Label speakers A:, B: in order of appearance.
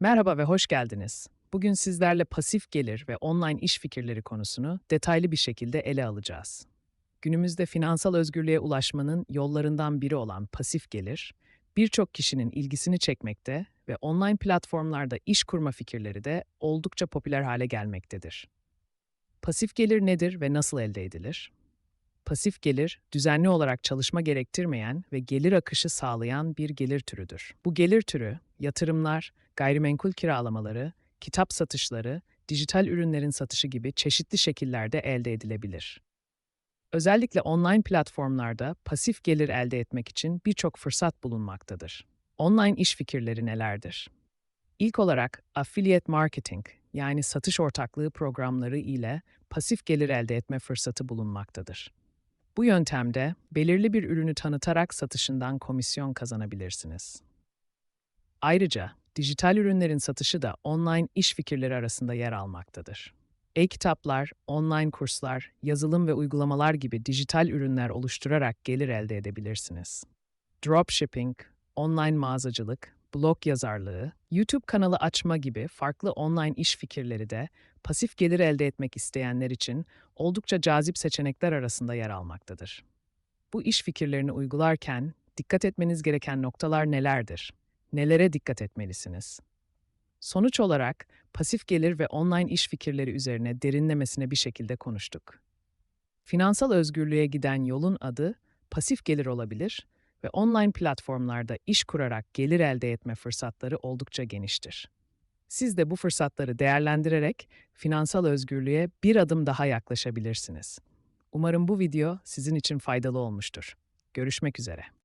A: Merhaba ve hoş geldiniz. Bugün sizlerle pasif gelir ve online iş fikirleri konusunu detaylı bir şekilde ele alacağız. Günümüzde finansal özgürlüğe ulaşmanın yollarından biri olan pasif gelir, birçok kişinin ilgisini çekmekte ve online platformlarda iş kurma fikirleri de oldukça popüler hale gelmektedir. Pasif gelir nedir ve nasıl elde edilir? Pasif gelir, düzenli olarak çalışma gerektirmeyen ve gelir akışı sağlayan bir gelir türüdür. Bu gelir türü, yatırımlar, gayrimenkul kiralamaları, kitap satışları, dijital ürünlerin satışı gibi çeşitli şekillerde elde edilebilir. Özellikle online platformlarda pasif gelir elde etmek için birçok fırsat bulunmaktadır. Online iş fikirleri nelerdir? İlk olarak affiliate marketing yani satış ortaklığı programları ile pasif gelir elde etme fırsatı bulunmaktadır. Bu yöntemde belirli bir ürünü tanıtarak satışından komisyon kazanabilirsiniz. Ayrıca dijital ürünlerin satışı da online iş fikirleri arasında yer almaktadır. E-kitaplar, online kurslar, yazılım ve uygulamalar gibi dijital ürünler oluşturarak gelir elde edebilirsiniz. Dropshipping, online mağazacılık, blog yazarlığı, YouTube kanalı açma gibi farklı online iş fikirleri de pasif gelir elde etmek isteyenler için oldukça cazip seçenekler arasında yer almaktadır. Bu iş fikirlerini uygularken dikkat etmeniz gereken noktalar nelerdir? Nelere dikkat etmelisiniz? Sonuç olarak pasif gelir ve online iş fikirleri üzerine derinlemesine bir şekilde konuştuk. Finansal özgürlüğe giden yolun adı pasif gelir olabilir ve online platformlarda iş kurarak gelir elde etme fırsatları oldukça geniştir. Siz de bu fırsatları değerlendirerek finansal özgürlüğe bir adım daha yaklaşabilirsiniz. Umarım bu video sizin için faydalı olmuştur. Görüşmek üzere.